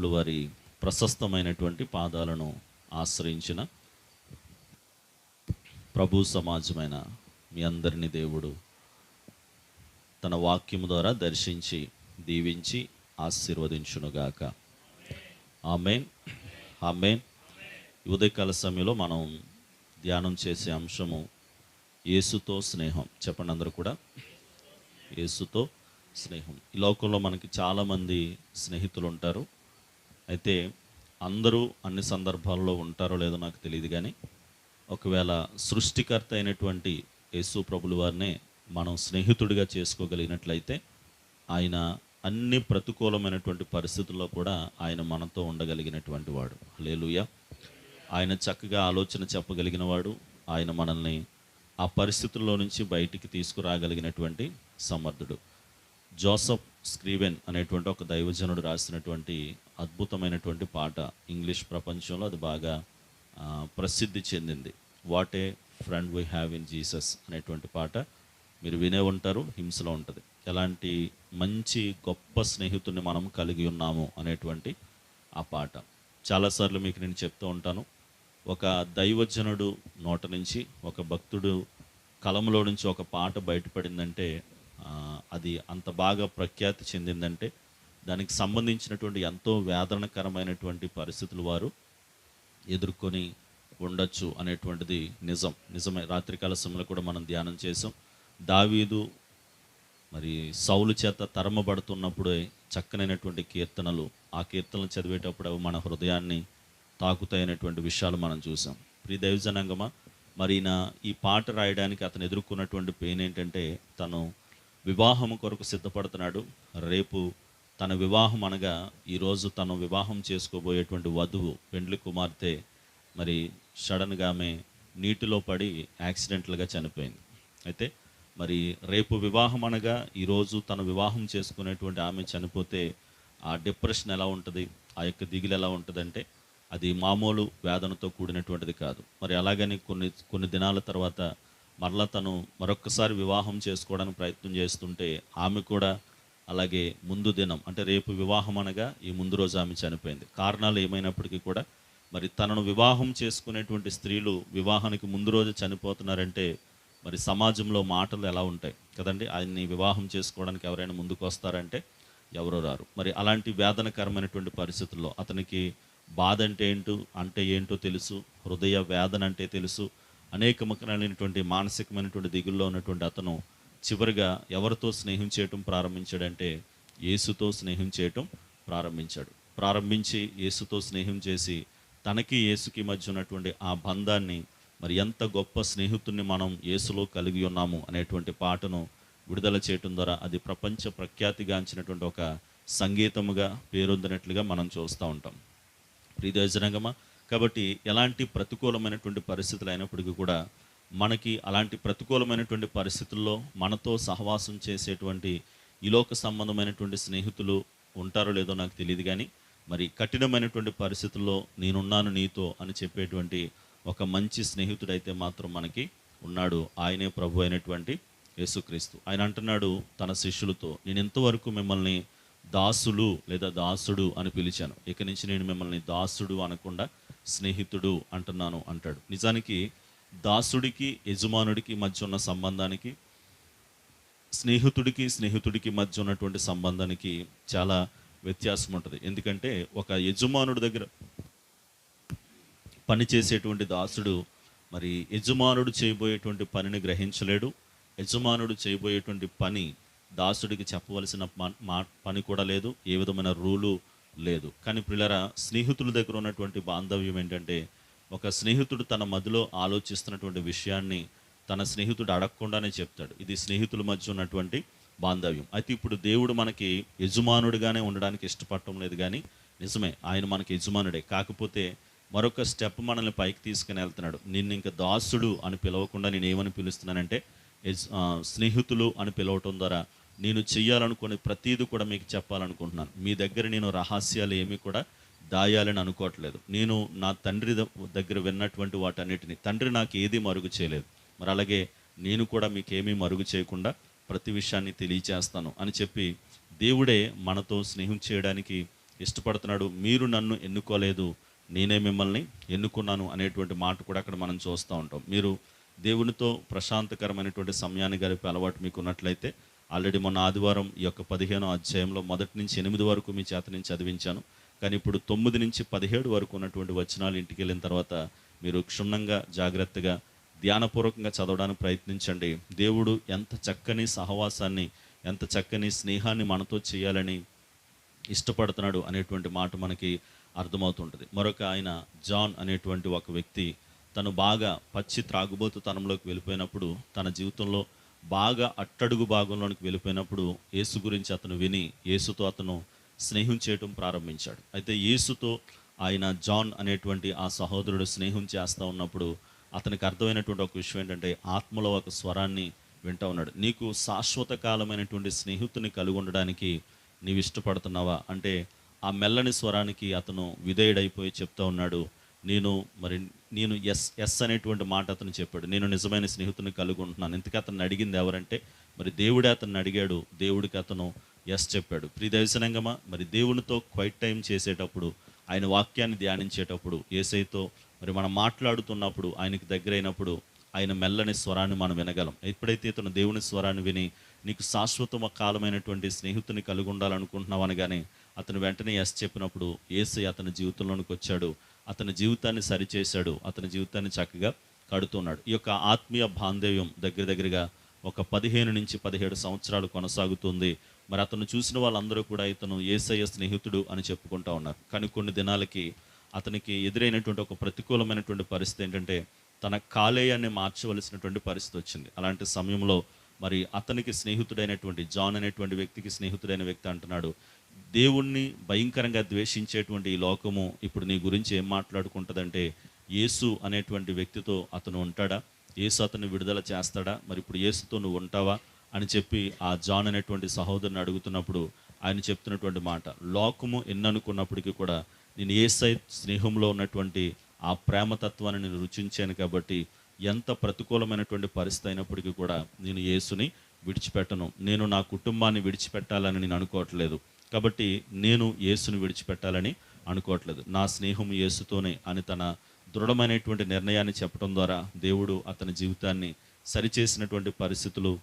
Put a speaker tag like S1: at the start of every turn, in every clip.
S1: ప్రభులు వారి ప్రశస్తమైనటువంటి పాదాలను ఆశ్రయించిన ప్రభు సమాజమైన మీ అందరిని దేవుడు తన వాక్యము ద్వారా దర్శించి దీవించి ఆశీర్వదించునుగాక. ఆమెన్. ఆమెన్. ఉదయకాల సమయంలో మనం ధ్యానం చేసే అంశము యేసుతో స్నేహం. చెప్పండి అందరూ కూడా. యేసుతో స్నేహం. ఈ లోకంలో మనకి చాలామంది స్నేహితులు ఉంటారు. అయితే అందరూ అన్ని సందర్భాల్లో ఉంటారో లేదో నాకు తెలియదు కానీ ఒకవేళ సృష్టికర్త అయినటువంటి యేసు ప్రభులు వారినే మనం స్నేహితుడిగా చేసుకోగలిగినట్లయితే ఆయన అన్ని ప్రతికూలమైనటువంటి పరిస్థితుల్లో కూడా ఆయన మనతో ఉండగలిగినటువంటి వాడు. లేలుయ ఆయన చక్కగా ఆలోచన చెప్పగలిగిన వాడు. ఆయన మనల్ని ఆ పరిస్థితుల్లో నుంచి బయటికి తీసుకురాగలిగినటువంటి సమర్థుడు. జోసఫ్ స్క్రీవెన్ అనేటువంటి ఒక దైవజనుడు రాసినటువంటి అద్భుతమైనటువంటి పాట ఇంగ్లీష్ ప్రపంచంలో అది బాగా ప్రసిద్ధి చెందింది. What a friend we have in Jesus అనేటువంటి పాట మీరు వినే ఉంటారు హింసలో ఉంటుంది. ఎలాంటి మంచి గొప్ప స్నేహితుడిని మనం కలిగి ఉన్నాము అనేటువంటి ఆ పాట. చాలాసార్లు మీకు నేను చెప్తూ ఉంటాను ఒక దైవజనుడు నోట నుంచి ఒక భక్తుడు కలంలో నుంచి ఒక పాట బయటపడిందంటే అది అంత బాగా ప్రఖ్యాతి చెందిందంటే దానికి సంబంధించినటువంటి ఎంతో వేదనకరమైనటువంటి పరిస్థితులు వారు ఎదుర్కొని ఉండొచ్చు అనేటువంటిది నిజం. నిజమే. రాత్రికాల సమయంలో కూడా మనం ధ్యానం చేసాం దావీదు మరి సౌలు చేత తరమబడుతున్నప్పుడే చక్కనైనటువంటి కీర్తనలు ఆ కీర్తనలు చదివేటప్పుడు మన హృదయాన్ని తాకుతాయనేటువంటి విషయాలు మనం చూసాం ప్రియ దైవజనాంగమా మరి నా ఈ పాట రాయడానికి అతను ఎదుర్కొన్నటువంటి పెయిన్ ఏంటంటే తను వివాహం కొరకు సిద్ధపడుతున్నాడు. రేపు తన వివాహం అనగా ఈరోజు తను వివాహం చేసుకోబోయేటువంటి వధువు పెండ్లి కుమార్తె మరి సడన్గా ఆమె నీటిలో పడి యాక్సిడెంట్లుగా చనిపోయింది. అయితే మరి రేపు వివాహం అనగా ఈరోజు తను వివాహం చేసుకునేటువంటి ఆమె చనిపోతే ఆ డిప్రెషన్ ఎలా ఉంటుంది? ఆ యొక్క దిగులు ఎలా ఉంటుందంటే అది మామూలు వేదనతో కూడినటువంటిది కాదు. మరి అలాగని కొన్ని కొన్ని దినాల తర్వాత మరలా తను మరొక్కసారి వివాహం చేసుకోవడానికి ప్రయత్నం చేస్తుంటే ఆమె కూడా అలాగే ముందు దినం అంటే రేపు వివాహం అనగా ఈ ముందు రోజు ఆమె చనిపోయింది. కారణాలు ఏమైనప్పటికీ కూడా మరి తనను వివాహం చేసుకునేటువంటి స్త్రీలు వివాహానికి ముందు రోజు చనిపోతున్నారంటే మరి సమాజంలో మాటలు ఎలా ఉంటాయి? కదండి ఆయన్ని వివాహం చేసుకోవడానికి ఎవరైనా ముందుకు వస్తారంటే ఎవరో రారు. మరి అలాంటి వేదనకరమైనటువంటి పరిస్థితుల్లో అతనికి బాధ అంటే ఏంటో అంటే ఏంటో తెలుసు హృదయ వేదన అంటే తెలుసు అనేకమైనటువంటి మానసికమైనటువంటి దిగుల్లో ఉన్నటువంటి అతను చివరిగా ఎవరితో స్నేహం చేయటం ప్రారంభించాడంటే యేసుతో స్నేహం చేయటం ప్రారంభించాడు. ప్రారంభించి యేసుతో స్నేహం చేసి తనకి యేసుకి మధ్య ఉన్నటువంటి ఆ బంధాన్ని మరి ఎంత గొప్ప స్నేహితుడిని మనం యేసులో కలిగి ఉన్నాము అనేటువంటి పాటను విడుదల చేయటం ద్వారా అది ప్రపంచ ప్రఖ్యాతిగాంచినటువంటి ఒక సంగీతముగా పేరొందినట్లుగా మనం చూస్తూ ఉంటాం. ప్రీతి కాబట్టి ఎలాంటి ప్రతికూలమైనటువంటి పరిస్థితులు అయినప్పటికీ కూడా మనకి అలాంటి ప్రతికూలమైనటువంటి పరిస్థితుల్లో మనతో సహవాసం చేసేటువంటి ఈలోక సంబంధమైనటువంటి స్నేహితులు ఉంటారో లేదో నాకు తెలియదు కానీ మరి కఠినమైనటువంటి పరిస్థితుల్లో నేనున్నాను నీతో అని చెప్పేటువంటి ఒక మంచి స్నేహితుడైతే మాత్రం మనకి ఉన్నాడు. ఆయనే ప్రభు అయినటువంటి యేసుక్రీస్తు. ఆయన అంటున్నాడు తన శిష్యులతో నేను ఎంతవరకు మిమ్మల్ని దాసులు లేదా దాసుడు అని పిలిచాను. ఇక నుంచి నేను మిమ్మల్ని దాసుడు అనకుండా స్నేహితుడు అంటున్నాను అంటాడు. నిజానికి దాసుడికి యజమానుడికి మధ్య ఉన్న సంబంధానికి స్నేహితుడికి స్నేహితుడికి మధ్య ఉన్నటువంటి సంబంధానికి చాలా వ్యత్యాసం ఉంటుంది. ఎందుకంటే ఒక యజమానుడి దగ్గర పని చేసేటువంటి దాసుడు మరి యజమానుడు చేయబోయేటువంటి పనిని గ్రహించలేడు. యజమానుడు చేయబోయేటువంటి పని దాసుడికి చెప్పవలసిన మా పని కూడా లేదు ఏ విధమైన రూలు లేదు. కానీ పిల్లరా స్నేహితుల దగ్గర ఉన్నటువంటి బాంధవ్యం ఏంటంటే ఒక స్నేహితుడు తన మదిలో ఆలోచిస్తున్నటువంటి విషయాన్ని తన స్నేహితుడు అడగకుండానే చెప్తాడు. ఇది స్నేహితుల మధ్య ఉన్నటువంటి బాంధవ్యం. అయితే ఇప్పుడు దేవుడు మనకి యజమానుడిగానే ఉండడానికి ఇష్టపడటం లేదు కానీ నిజమే ఆయన మనకి యజమానుడే. కాకపోతే మరొక స్టెప్ మనల్ని పైకి తీసుకుని వెళ్తున్నాడు. నిన్ను ఇంకా దాసుడు అని పిలవకుండా నేను ఏమని పిలుస్తున్నానంటే స్నేహితులు అని పిలవటం ద్వారా నేను చెయ్యాలనుకునే ప్రతీది కూడా మీకు చెప్పాలనుకుంటున్నాను. మీ దగ్గర నేను రహస్యాలు ఏమీ కూడా దాయాలని అనుకోవట్లేదు. నేను నా తండ్రి దగ్గర విన్నటువంటి వాటన్నిటిని తండ్రి నాకు ఏది మరుగు చేయలేదు. మరి అలాగే నేను కూడా మీకేమీ మరుగు చేయకుండా ప్రతి విషయాన్ని తెలియచేస్తాను అని చెప్పి దేవుడే మనతో స్నేహం చేయడానికి ఇష్టపడుతున్నాడు. మీరు నన్ను ఎన్నుకోలేదు నేనే మిమ్మల్ని ఎన్నుకున్నాను అనేటువంటి మాట కూడా అక్కడ మనం చూస్తూ ఉంటాం. మీరు దేవునితో ప్రశాంతకరమైనటువంటి సమయాన్ని గడిపే అలవాటు మీకు ఉన్నట్లయితే ఆల్రెడీ మొన్న ఆదివారం ఈ యొక్క పదిహేనో అధ్యాయంలో మొదటి నుంచి ఎనిమిది వరకు మీ చేత నుంచి చదివించాను. కానీ ఇప్పుడు తొమ్మిది నుంచి పదిహేడు వరకు ఉన్నటువంటి వచనాలు ఇంటికి వెళ్ళిన తర్వాత మీరు క్షుణ్ణంగా జాగ్రత్తగా ధ్యానపూర్వకంగా చదవడానికి ప్రయత్నించండి. దేవుడు ఎంత చక్కని సహవాసాన్ని ఎంత చక్కని స్నేహాన్ని మనతో చేయాలని ఇష్టపడుతున్నాడు అనేటువంటి మాట మనకి అర్థమవుతుంటుంది. మరొక ఆయన జాన్ అనేటువంటి ఒక వ్యక్తి తను బాగా పచ్చి త్రాగుబోతు తనంలోకి వెళ్ళిపోయినప్పుడు తన జీవితంలో బాగా అట్టడుగు భాగంలోనికి వెళ్ళిపోయినప్పుడు యేసు గురించి అతను విని యేసుతో అతను స్నేహం చేయటం ప్రారంభించాడు. అయితే యేసుతో ఆయన జాన్ అనేటువంటి ఆ సహోదరుడు స్నేహం చేస్తూ ఉన్నప్పుడు అతనికి అర్థమైనటువంటి ఒక విషయం ఏంటంటే ఆత్మలో ఒక స్వరాన్ని వింటా ఉన్నాడు. నీకు శాశ్వత కాలమైనటువంటి స్నేహితుని కలిగి ఉండడానికి నీవు ఇష్టపడుతున్నావా? అంటే ఆ మెల్లని స్వరానికి అతను విధేయుడైపోయి చెప్తా ఉన్నాడు. నేను మరి నేను ఎస్ ఎస్ అనేటువంటి మాట అతను చెప్పాడు. నేను నిజమైన స్నేహితుని కలిగి ఉంటున్నాను. ఇంతకీ అతను అడిగింది ఎవరంటే మరి దేవుడే అతన్ని అడిగాడు. దేవుడికి అతను ఎస్ చెప్పాడు. ప్రియదర్శనంగమా మరి దేవునితో క్వైట్ టైం చేసేటప్పుడు ఆయన వాక్యాన్ని ధ్యానించేటప్పుడు ఏసైతో మరి మనం మాట్లాడుతున్నప్పుడు ఆయనకి దగ్గరైనప్పుడు ఆయన మెల్లని స్వరాన్ని మనం వినగలం. ఎప్పుడైతే ఇతను దేవుని స్వరాన్ని విని నీకు శాశ్వత కాలమైనటువంటి స్నేహితుని కలిగి ఉండాలనుకుంటున్నావు అనగానే అతను వెంటనే ఎస్ చెప్పినప్పుడు ఏసై అతని జీవితంలోనికి వచ్చాడు. అతని జీవితాన్ని సరిచేశాడు. అతని జీవితాన్ని చక్కగా కడుతున్నాడు. ఈ యొక్క ఆత్మీయ బాంధవ్యం దగ్గర దగ్గరగా ఒక పదిహేను నుంచి పదిహేడు సంవత్సరాలు కొనసాగుతుంది. మరి అతను చూసిన వాళ్ళందరూ కూడా ఇతను ఏసయ్య స్నేహితుడు అని చెప్పుకుంటా ఉన్నారు. కానీ కొన్ని దినాలకి అతనికి ఎదురైనటువంటి ఒక ప్రతికూలమైనటువంటి పరిస్థితి ఏంటంటే తన కాలేయాన్ని మార్చవలసినటువంటి పరిస్థితి వచ్చింది. అలాంటి సమయంలో మరి అతనికి స్నేహితుడైనటువంటి జాన్ అనేటువంటి వ్యక్తికి స్నేహితుడైన వ్యక్తి అంటున్నాడు దేవుణ్ణి భయంకరంగా ద్వేషించేటువంటి ఈ లోకము ఇప్పుడు నీ గురించి ఏం మాట్లాడుకుంటుందంటే యేసు అనేటువంటి వ్యక్తితో అతను ఉంటాడా? యేసు అతను విడుదల చేస్తాడా? మరి ఇప్పుడు యేసుతో నువ్వు ఉంటావా? అని చెప్పి ఆ జాన్ అనేటువంటి సహోదరుని అడుగుతున్నప్పుడు ఆయన చెప్తున్నటువంటి మాట లోకము ఎన్ననుకున్నప్పటికీ కూడా నేను ఏసై స్నేహంలో ఉన్నటువంటి ఆ ప్రేమతత్వాన్ని నేను రుచించాను కాబట్టి ఎంత ప్రతికూలమైనటువంటి పరిస్థితి అయినప్పటికీ కూడా నేను యేసుని విడిచిపెట్టను. నేను నా కుటుంబాన్ని విడిచిపెట్టాలని నేను అనుకోవట్లేదు. కాబట్టి నేను యేసుని విడిచిపెట్టాలని అనుకోవట్లేదు. నా స్నేహం యేసుతోనే అని తన దృఢమైనటువంటి నిర్ణయాన్ని చెప్పడం ద్వారా దేవుడు అతని జీవితాన్ని సరిచేసినటువంటి పరిస్థితులు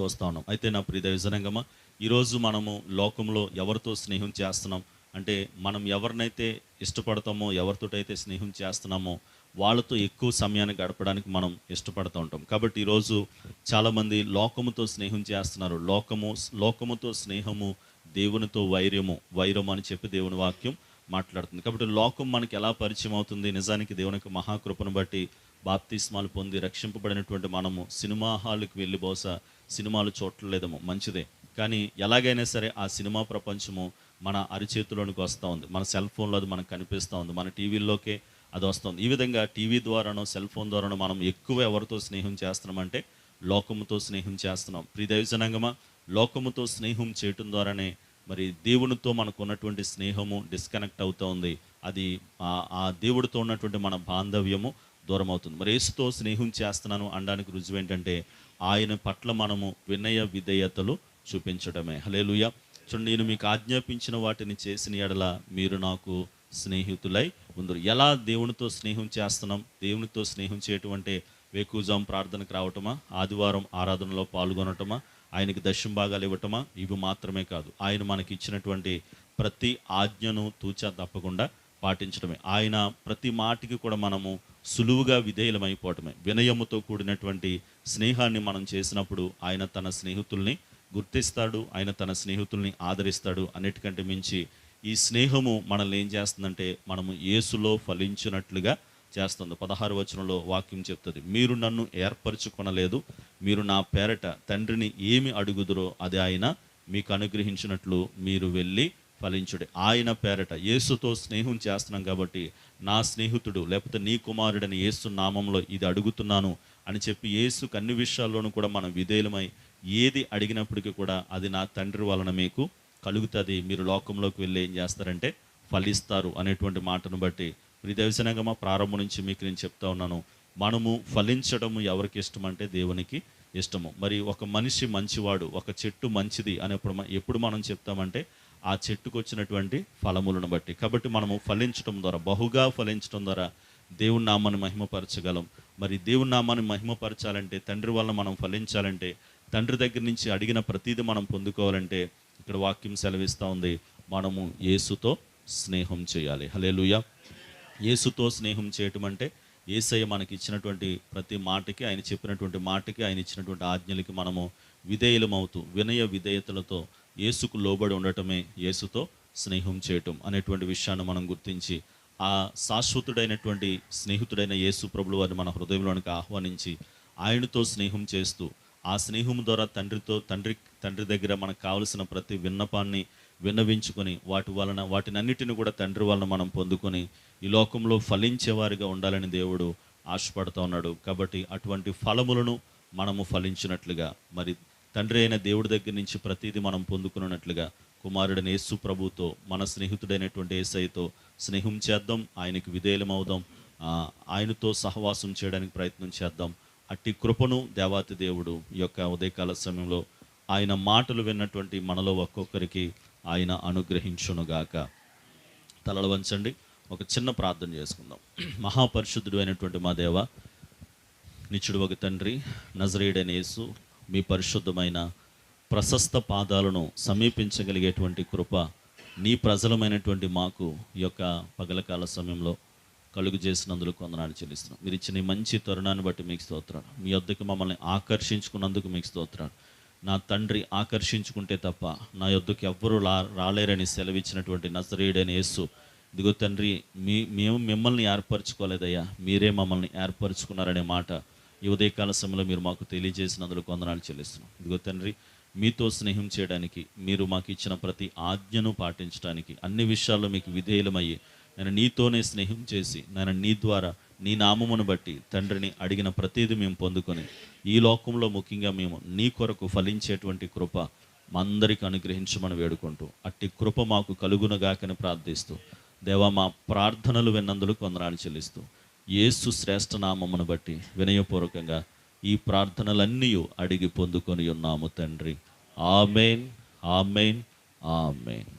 S1: చూస్తా ఉన్నాం అయితే నా ప్రియ విజనంగమా ఈరోజు మనము లోకంలో ఎవరితో స్నేహం చేస్తున్నాం? అంటే మనం ఎవరినైతే ఇష్టపడతామో ఎవరితోటైతే స్నేహం చేస్తున్నామో వాళ్ళతో ఎక్కువ సమయాన్ని గడపడానికి మనం ఇష్టపడుతూ ఉంటాం. కాబట్టి ఈరోజు చాలామంది లోకముతో స్నేహం చేస్తున్నారు. లోకము లోకముతో స్నేహము దేవునితో వైర్యము వైరము అని చెప్పి దేవుని వాక్యం మాట్లాడుతుంది. కాబట్టి లోకం మనకి ఎలా పరిచయం అవుతుంది? నిజానికి దేవుని మహాకృపను బట్టి బాప్తిస్మాలు పొంది రక్షింపబడినటువంటి మనము సినిమా హాల్కి వెళ్ళి బహుశా సినిమాలు చూడలేదేమో మంచిదే. కానీ ఎలాగైనా సరే ఆ సినిమా ప్రపంచము మన అరిచేతిలోనికి వస్తూ ఉంది. మన సెల్ ఫోన్లో అది మనకు కనిపిస్తూ ఉంది. మన టీవీల్లోకే అది వస్తుంది ఈ విధంగా టీవీ ద్వారానో సెల్ ఫోన్ ద్వారానో మనం ఎక్కువ ఎవరితో స్నేహం చేస్తున్నామంటే లోకముతో స్నేహం చేస్తున్నాం. ప్రియదైవజనంగమా లోకముతో స్నేహం చేయటం ద్వారానే మరి దేవునితో మనకు ఉన్నటువంటి స్నేహము డిస్కనెక్ట్ అవుతూ ఉంది. అది ఆ- ఆ దేవుడితో ఉన్నటువంటి మన బాంధవ్యము దూరం అవుతుంది మరి యేసుతో స్నేహం చేస్తున్నాను అనడానికి రుజువు ఏంటంటే ఆయన పట్ల మనము వినయ విధేయతలు చూపించడమే. హలేలుయ చూడండి నేను మీకు ఆజ్ఞాపించిన వాటిని చేసిన ఎడల మీరు నాకు స్నేహితులై ఉందరు. ఎలా దేవునితో స్నేహం చేస్తున్నాం? దేవునితో స్నేహం చేయటం అంటే వేకూజాం ప్రార్థనకు రావటమా? ఆదివారం ఆరాధనలో పాల్గొనటమా? ఆయనకి దశం భాగాలు ఇవ్వటమా? ఇవి మాత్రమే కాదు. ఆయన మనకి ఇచ్చినటువంటి ప్రతి ఆజ్ఞను తూచా తప్పకుండా పాటించడమే. ఆయన ప్రతి మాటికి కూడా మనము సులువుగా విధేయులమైపోవటమే. వినయముతో కూడినటువంటి స్నేహాన్ని మనం చేసినప్పుడు ఆయన తన స్నేహితుల్ని గుర్తిస్తాడు ఆయన తన స్నేహితుల్ని ఆదరిస్తాడు అన్నిటికంటే మించి ఈ స్నేహము మనల్ని ఏం చేస్తుందంటే మనము యేసులో ఫలించినట్లుగా చేస్తుంది. పదహారు వచనంలో వాక్యం చెప్తుంది. మీరు నన్ను ఏర్పరచుకొనలేదు. మీరు నా పేరట తండ్రిని ఏమి అడుగుదురో అది ఆయన మీకు అనుగ్రహించినట్లు మీరు వెళ్ళి ఫలించుడు. ఆయన పేరట యేసుతో స్నేహం చేస్తున్నాం కాబట్టి నా స్నేహితుడు లేకపోతే నీ కుమారుడని యేసు నామంలో ఇది అడుగుతున్నాను అని చెప్పి యేసుకు అన్ని విషయాల్లోనూ కూడా మనం విధేయులమై ఏది అడిగినప్పటికీ కూడా అది నా తండ్రి వలన మీకు కలుగుతుంది. మీరు లోకంలోకి వెళ్ళి ఏం చేస్తారంటే ఫలిస్తారు అనేటువంటి మాటను బట్టి ప్రియదర్శనంగా ప్రారంభం నుంచి మీకు నేను చెప్తా ఉన్నాను. మనము ఫలించడము ఎవరికి ఇష్టం అంటే దేవునికి ఇష్టము. మరి ఒక మనిషి మంచివాడు ఒక చెట్టు మంచిది అనేప్పుడు ఎప్పుడు మనం చెప్తామంటే ఆ చెట్టుకు వచ్చినటువంటి ఫలములను బట్టి. కాబట్టి మనము ఫలించడం ద్వారా బహుగా ఫలించడం ద్వారా దేవుని నామాన్ని మహిమపరచగలం. మరి దేవుని నామాన్ని మహిమపరచాలంటే తండ్రి వల్ల మనం ఫలించాలంటే తండ్రి దగ్గర నుంచి అడిగిన ప్రతిదీ మనం పొందుకోవాలంటే ఇక్కడ వాక్యం సెలవిస్తూ ఉంది. మనము యేసుతో స్నేహం చేయాలి. హలేలుయ యేసుతో స్నేహం చేయటం అంటే ఏసయ్య మనకి ఇచ్చినటువంటి ప్రతి మాటకి ఆయన చెప్పినటువంటి మాటకి ఆయన ఇచ్చినటువంటి ఆజ్ఞలకి మనము విధేయులమవుతూ వినయ విధేయతలతో యేసుకు లోబడి ఉండటమే యేసుతో స్నేహం చేయటం అనేటువంటి విషయాన్ని మనం గుర్తించి ఆ శాశ్వతుడైనటువంటి స్నేహితుడైన యేసు ప్రభులు వారిని మన హృదయంలోనికి ఆహ్వానించి ఆయనతో స్నేహం చేస్తూ ఆ స్నేహం ద్వారా తండ్రితో తండ్రి తండ్రి దగ్గర మనకు కావలసిన ప్రతి విన్నపాన్ని విన్నవించుకొని వాటి వలన వాటినన్నిటిని కూడా తండ్రి వలన మనం పొందుకొని ఈ లోకంలో ఫలించేవారిగా ఉండాలని దేవుడు ఆశపడుతూ ఉన్నాడు. కాబట్టి అటువంటి ఫలములను మనము ఫలించినట్లుగా మరి తండ్రి అయిన దేవుడి దగ్గర నుంచి ప్రతిదీ మనం పొందుకున్నట్లుగా కుమారుడైన యేసు ప్రభుతో మన స్నేహితుడైనటువంటి ఏసైతో స్నేహం చేద్దాం ఆయనకి విధేయమవుదాం ఆయనతో సహవాసం చేయడానికి ప్రయత్నం చేద్దాం. అట్టి కృపను దేవాతి దేవుడు ఈ యొక్క ఉదయకాల సమయంలో ఆయన మాటలు విన్నటువంటి మనలో ఒక్కొక్కరికి ఆయన అనుగ్రహించునుగాక. తలలు వంచండి ఒక చిన్న ప్రార్థన చేసుకుందాం. మహాపరిశుద్ధుడు అయినటువంటి మా దేవ నిచ్చుడు ఒక తండ్రి నజరేడైన యేసు మీ పరిశుద్ధమైన ప్రశస్త పాదాలను సమీపించగలిగేటువంటి కృప నీ ప్రజలమైనటువంటి మాకు ఈ యొక్క పగలకాల సమయంలో కలుగు చేసినందుకు కొందనాలు చెల్లిస్తున్నాం. మీరు ఇచ్చిన మంచి తరుణాన్ని బట్టి మీకు స్తోత్రాలు. మీ వద్దకు మమ్మల్ని ఆకర్షించుకున్నందుకు మీకు స్తోత్రాలు. నా తండ్రి ఆకర్షించుకుంటే తప్ప నా యొద్దకు ఎవ్వరూ రా రాలేరని సెలవిచ్చినటువంటి నజరేయుడైన యేసు ఇదిగో తండ్రి మీ మేము మిమ్మల్ని ఏర్పరచుకోలేదయ్యా. మీరే మమ్మల్ని ఏర్పరచుకున్నారనే మాట ఈ ఉదయకాల సమయంలో మీరు మాకు తెలియజేసినందుకు వందనాలు చెల్లిస్తున్నాం. ఇదిగో తండ్రి మీతో స్నేహం చేయడానికి మీరు మాకు ఇచ్చిన ప్రతి ఆజ్ఞను పాటించడానికి అన్ని విషయాల్లో మీకు విధేయులమయ్యి నేను నీతోనే స్నేహం చేసి నేను నీ ద్వారా నీ నామమును బట్టి తండ్రిని అడిగిన ప్రతిదీ మేము పొందుకొని ఈ లోకంలో ముఖ్యంగా మేము నీ కొరకు ఫలించేటువంటి కృప మా అందరికి అనుగ్రహించమని వేడుకుంటూ అట్టి కృప మాకు కలుగునగాకని ప్రార్థిస్తూ దేవా మా ప్రార్థనలు విన్నందులు వందనాలు చెల్లిస్తూ యేసు శ్రేష్ఠ నామమును బట్టి వినయపూర్వకంగా ఈ ప్రార్థనలన్నీ అడిగి పొందుకొని ఉన్నాము తండ్రి. Amen amen amen.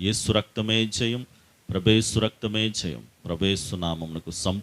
S1: యేసు రక్తమే జయం ప్రభేసు రక్తమే జయం. ప్రభేసు నామమునకు సం